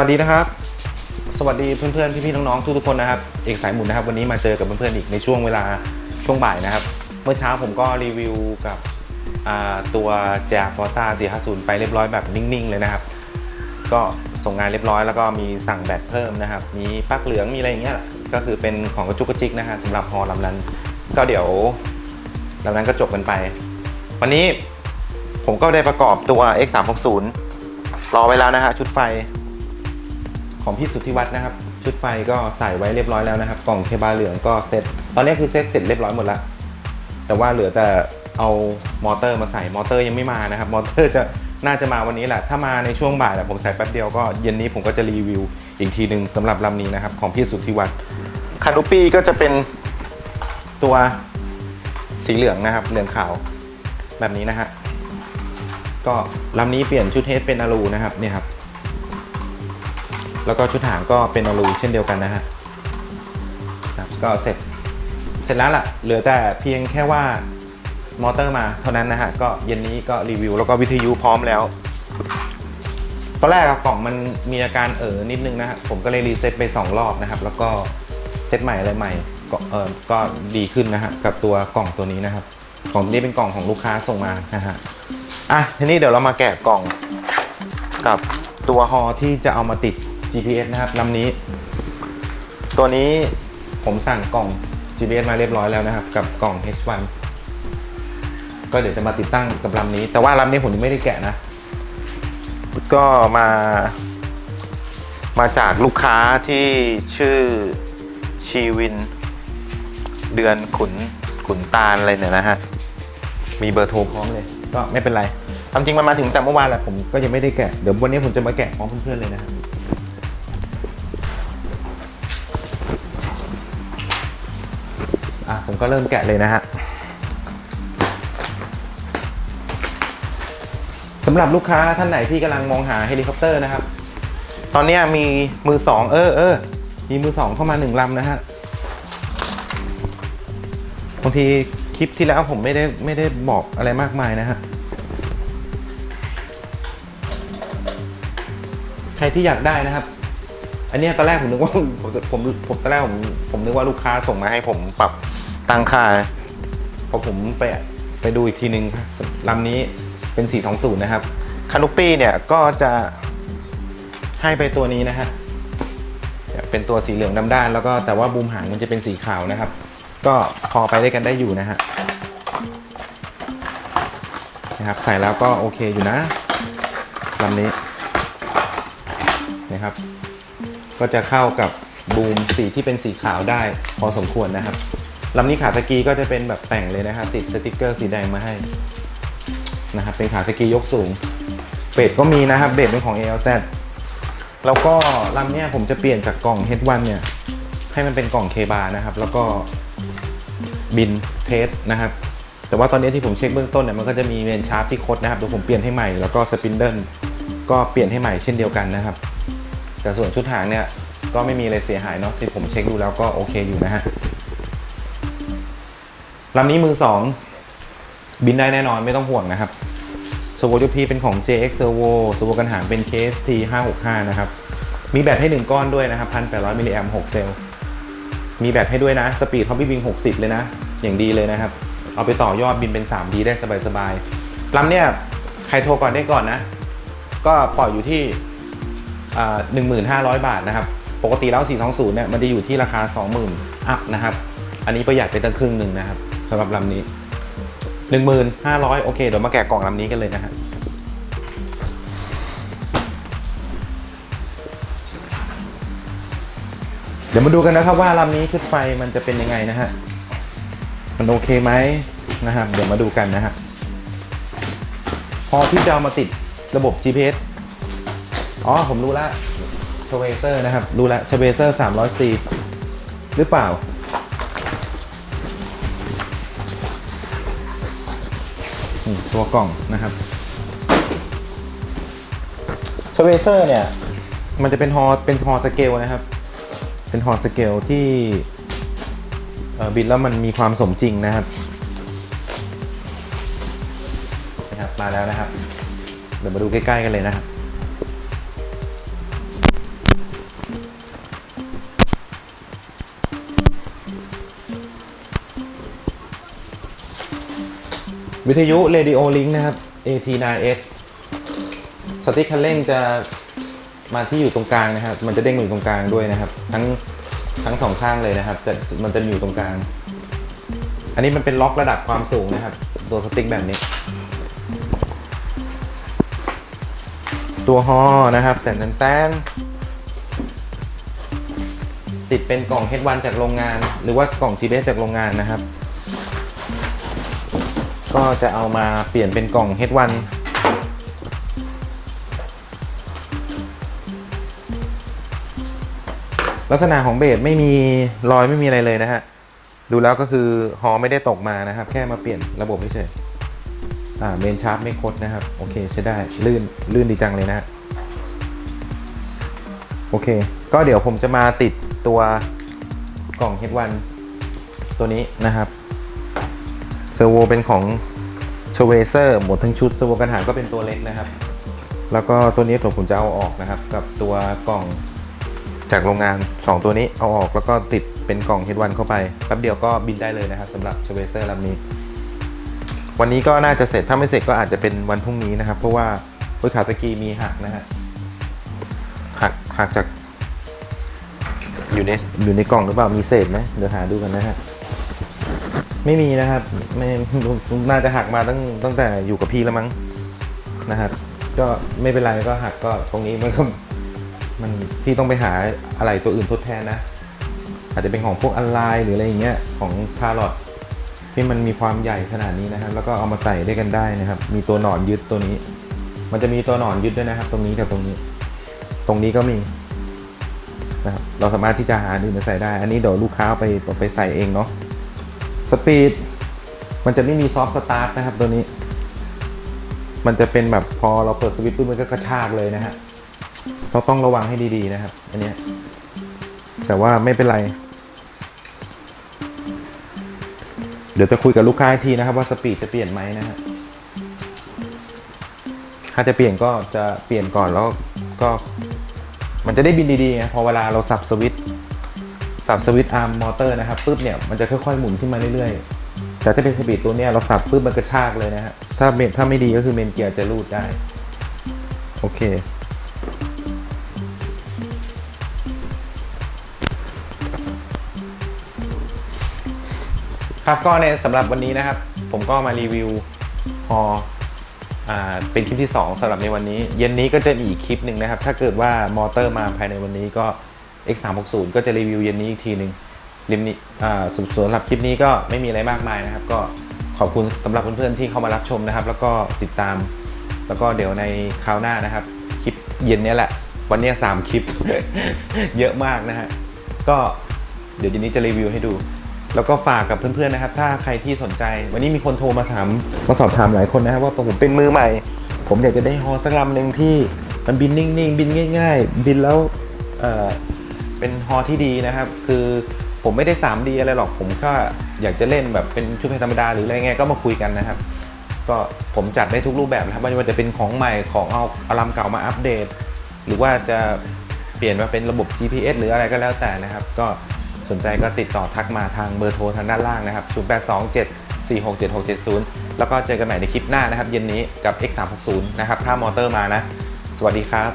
สวัสดีนะครับ สวัสดีเพื่อนๆพี่ๆน้องๆทุกๆคนนะครับเอกสายหมุนนะครับ วันนี้มาเจอกับเพื่อนๆอีกในช่วงเวลาช่วงบ่ายนะครับ เมื่อเช้าผมก็รีวิวกับตัวแจกฟอร์ซ่า450 ไปเรียบร้อยแบบนิ่งๆเลยนะครับ ก็ส่งงานเรียบร้อยแล้วก็มีสั่งแบตเพิ่มนะครับ มีปลั๊กเหลืองมีอะไรอย่างเงี้ยก็คือเป็นของกระจุกกระจิกนะฮะสำหรับฮอลำนั้น ก็เดี๋ยวลำนั้นก็จบกันไป วันนี้ผมก็ได้ประกอบตัว X360 รอไว้แล้วนะฮะชุดไฟ ของพี่สุทธิวัฒน์นะครับ ชุดไฟก็ใส่ไว้เรียบร้อยแล้วนะครับ กล่องเคบาเหลืองก็เซ็ตตอนนี้คือเซ็ตเสร็จเรียบร้อยหมดแล้ว แต่ว่าเหลือแต่เอามอเตอร์มาใส่มอเตอร์ยังไม่มานะครับ มอเตอร์จะน่าจะมาวันนี้แหละ ถ้ามาในช่วงบ่ายแหละผมใส่แป๊บเดียวก็เย็นนี้ผมก็จะรีวิวอีกทีหนึ่งสำหรับลำนี้นะครับ ของพี่สุทธิวัฒน์คานูปี้ก็จะเป็นตัวสีเหลืองนะครับ เหลืองขาวแบบนี้นะฮะก็ลำนี้เปลี่ยนชุดเทสเป็นอะลูนะครับเนี่ยครับ แล้วก็ชุดหางก็เป็นอลูเช่นเดียวกันนะฮะครับก็เสร็จเสร็จแล้วล่ะ เหลือแต่เพียงแค่ว่ามอเตอร์มาเท่านั้นนะฮะ ก็เย็นนี้ก็รีวิวแล้วก็วิทยุพร้อมแล้ว ตอนแรกอะกล่องมันมีอาการเออนิดนึงนะฮะ ผมก็เลยรีเซ็ตไป 2 รอบนะครับ แล้วก็เซ็ตใหม่อะไรใหม่ก็เออก็ดีขึ้นนะฮะ กับตัวกล่องตัวนี้นะครับ กล่องนี้เป็นกล่องของลูกค้าส่งมานะฮะ อะทีนี้เดี๋ยวเรามาแกะกล่องกับตัวฮอที่จะเอามาติด GPS นะครับลำนี้ ตัวนี้ผมสั่งกล่อง GPS มาเรียบร้อยแล้วนะครับ กับกล่อง H1 ก็เดี๋ยวจะมาติดตั้งกับลำนี้ แต่ว่าลำนี้ผมยังไม่ได้แกะนะ ก็มา มาจากลูกค้าที่ชื่อชีวิน เดือนขุนขุนตาลอะไรเนี่ยนะฮะ มีเบอร์โทรพร้อมเลย ก็ไม่เป็นไรความจริงมันมาถึงแต่เมื่อวานแหละผมก็ยังไม่ได้แกะ เดี๋ยววันนี้ผมจะมาแกะพร้อมเพื่อนๆเลยนะครับ ผมก็เริ่มแกะเลยนะฮะสำหรับลูกค้าท่านไหนที่กำลังมองหาเฮลิคอปเตอร์นะครับ ตอนนี้มีมือสองเออเออมีมือสองเข้ามาหนึ่งลำนะฮะบางทีคลิปที่แล้วผมไม่ได้ไม่ได้บอกอะไรมากมายนะฮะใครที่อยากได้นะครับ อันนี้ตอนแรกผมนึกว่าผมผมผมตอนแรกผมผมนึกว่าลูกค้าส่งมาให้ผมปรับ ตั้งค่าพอผมไปไปดูอีกทีนึงลำนี้เป็น420นะครับคานุปี้เนี่ยก็จะให้ไปตัวนี้นะฮะเป็นตัวสีเหลืองดำด้านแล้วก็แต่ว่าบูมหางมันจะเป็นสีขาวนะครับ ก็พอไปได้กันได้อยู่นะฮะนะครับใส่แล้วก็โอเคอยู่นะลำนี้นะครับ ก็จะเข้ากับบูมสีที่เป็นสีขาวได้พอสมควรนะครับ ลำนี้ขาสกีก็จะเป็นแบบแต่งเลยนะครับติดสติกเกอร์สีแดงมาให้นะครับเป็นขาสกียกสูง เบรดก็มีนะครับเบรดเป็นของ ALZ แล้วก็ลำเนี้ยผมจะเปลี่ยนจากกล่อง H1 เนี่ยให้มันเป็นกล่องเคบานะครับ แล้วก็บินเทสนะครับ แต่ว่าตอนนี้ที่ผมเช็คเบื้องต้นเนี่ยมันก็จะมีเมนชาร์ปที่คดนะครับเดี๋ยวผมเปลี่ยนให้ใหม่แล้วก็สปินเดิลก็เปลี่ยนให้ใหม่เช่นเดียวกันนะครับ แต่ส่วนชุดหางเนี่ยก็ไม่มีอะไรเสียหายเนาะที่ผมเช็คดูแล้วก็โอเคอยู่นะฮะ ลำนี้มือ2บินได้แน่นอนไม่ต้องห่วงนะครับสโวยูพีเป็นของ JX Servo สโวกันหางเป็น KST 565 นะครับ มีแบตให้ 1 ก้อนด้วยนะครับ1,800มิลลิแอม6เซลล์ มีแบตให้ด้วยนะ สปีด Hobby Wing 60 เลยนะ อย่างดีเลยนะครับ เอาไปต่อยอดบินเป็น 3D ได้สบายๆลำเนี่ย ใครโทรก่อนได้ก่อนนะ ก็ปล่อยอยู่ที่หนึ่งหมื่นห้าร้อยบาทนะครับ ปกติแล้ว 4 2 0 เนี่ย มันจะอยู่ที่ราคา 20,000 อัพนะครับ อันนี้ประหยัดไปตั้งครึ่งหนึ่งนะครับ สำหรับลำนี้ 1,500 โอเค เดี๋ยวมาแกะกล่องลำนี้กันเลยนะฮะเดี๋ยวมาดูกันนะครับว่าลำนี้ชุดไฟมันจะเป็นยังไงนะฮะ มันโอเคไหมนะครับ เดี๋ยวมาดูกันนะฮะ พอที่จะเอามาติดระบบ GPS อ๋อ ผมรู้ละชเวเซอร์นะครับ รู้ละชเวเซอร์300 c หรือเปล่า ตัวกล่องนะครับชเวเซอร์เนี่ย มันจะเป็นฮอเป็นฮอสเกลนะครับ เป็นฮอสเกลที่บินแล้วมันมีความสมจริงนะครับนะครับ มาแล้วนะครับ เดี๋ยวมาดูใกล้ ๆ กันเลยนะครับ วิทยุ Radio Link นะครับ AT9S สติ๊กคันเร่งจะมาที่อยู่ตรงกลางนะครับ มันจะเด้งมาอยู่ตรงกลางด้วยนะครับ ทั้งทั้งสองข้างเลยนะครับแต่มันจะอยู่ตรงกลาง อันนี้มันเป็นล็อกระดับความสูงนะครับ ตัวสติ๊กแบบนี้ ตัวฮอนะครับ แต่นันแต้นติดเป็นกล่อง H1 จากโรงงาน หรือว่ากล่อง TBS จากโรงงานนะครับ ก็จะเอามาเปลี่ยนเป็นกล่อง H1 ลักษณะของเบสไม่มีรอยไม่มีอะไรเลยนะฮะ ดูแล้วก็คือฮอไม่ได้ตกมานะครับ แค่มาเปลี่ยนระบบเฉยอ่าเมนชาร์ปไม่คดนะครับ โอเคใช้ได้ลื่นลื่นดีจังเลยนะฮะโอเค ก็เดี๋ยวผมจะมาติดตัวกล่อง H1 ตัวนี้นะครับ เซอร์โวเป็นของเชเวเซอร์หมดทั้งชุดเซอร์โวกันหางก็เป็นตัวเล็กนะครับ แล้วก็ตัวนี้ผมจะเอาออกนะครับ กับตัวกล่องจากโรงงาน 2 ตัวนี้เอาออกแล้วก็ติดเป็นกล่อง H1 เข้าไปแป๊บเดียวก็บินได้เลยนะครับสำหรับเชเวเซอร์ลำนี้ วันนี้ก็น่าจะเสร็จถ้าไม่เสร็จก็อาจจะเป็นวันพรุ่งนี้นะครับ เพราะว่าบนขาสกีมีหักนะฮะหักหักจากอยู่ในอยู่ในกล่องหรือเปล่ามีเศษไหมเดี๋ยวหาดูกันนะฮะ ไม่มีนะครับไม่น่าจะหักมาตั้งตั้งแต่อยู่กับพี่แล้วมั้งนะครับก็ไม่เป็นไรก็หักก็ตรงนี้มันก็มันพี่ต้องไปหาอะไรตัวอื่นทดแทนนะ อาจจะเป็นของพวกออนไลน์หรืออะไรอย่างเงี้ยของคาร์ลอตที่มันมีความใหญ่ขนาดนี้นะครับ แล้วก็เอามาใส่ได้กันได้นะครับ มีตัวหนอนยึดตัวนี้ มันจะมีตัวหนอนยึดด้วยนะครับ ตรงนี้กับตรงนี้ ตรงนี้ก็มีนะครับเราสามารถที่จะหาอื่นมาใส่ได้ อันนี้เดี๋ยวลูกค้าไปไปใส่เองเนาะ สปีดมันจะไม่มีซอฟต์สตาร์ทนะครับตัวนี้ มันจะเป็นแบบพอเราเปิดสวิตช์ปุ๊บมันก็กระชากเลยนะฮะเราต้องระวังให้ดีๆนะครับ อันนี้แต่ว่าไม่เป็นไร เดี๋ยวจะคุยกับลูกค้าทีนะครับว่าสปีดจะเปลี่ยนไหมนะฮะถ้าจะเปลี่ยนก็จะเปลี่ยนก่อนแล้วก็มันจะได้บินดีๆไงพอเวลาเราสับสวิตช์ สับสวิตช์อาร์มมอเตอร์นะครับปุ๊บเนี่ยมันจะค่อยๆหมุนขึ้นมาเรื่อยๆ แต่ถ้าเป็นสปีดตัวเนี้ยเราสับปุ๊บมันกระชากเลยนะฮะถ้าเมนถ้าไม่ดีก็คือเมนเกียร์จะรูดได้ โอเค ครับก็ในสำหรับวันนี้นะครับ ผมก็มารีวิวฮอเป็นคลิปที่ 2สำหรับในวันนี้ เย็นนี้ก็จะมีอีกคลิปหนึ่งนะครับ ถ้าเกิดว่ามอเตอร์มาภายในวันนี้ก็ X360 ก็จะรีวิวเย็นนี้อีกทีหนึ่งริมนี้อ่าสำหรับคลิปนี้ก็ไม่มีอะไรมากมายนะครับ ก็ขอบคุณสำหรับเพื่อนๆที่เข้ามารับชมนะครับ แล้วก็ติดตาม แล้วก็เดี๋ยวในคราวหน้านะครับ คลิปเย็นนี้แหละ วันนี้ยสามคลิป เยอะมากนะฮะก็เดี๋ยวเย็นนี้จะรีวิวให้ดู แล้วก็ฝากกับเพื่อนๆนะครับ ถ้าใครที่สนใจ วันนี้มีคนโทรมาถามมาสอบถามหลายคนนะครับว่าผมเป็นมือใหม่ ผมอยากจะได้ฮอสักลำหนึ่งที่มันบินนิ่งๆบินง่าย ๆ บินแล้ว เป็นฮอที่ดีนะครับ คือผมไม่ได้ 3D อะไรหรอก ผมก็อยากจะเล่นแบบเป็นชุดพลงธรรมดาหรืออะไรเงี้ยก็มาคุยกันนะครับ ก็ผมจัดได้ทุกรูปแบบนะครับไม่ว่าจะเป็นของใหม่ของเอาอาลำเก่ามาอัปเดต หรือว่าจะเปลี่ยนมาเป็นระบบ GPS หรืออะไรก็แล้วแต่นะครับ ก็สนใจก็ติดต่อทักมาทางเบอร์โทรทางด้านล่างนะครับ 0827467670 แล้วก็เจอกันใหม่ในคลิปหน้านะครับ เย็นนี้กับ X360 นะครับ ถ้ามอเตอร์มานะ สวัสดีครับ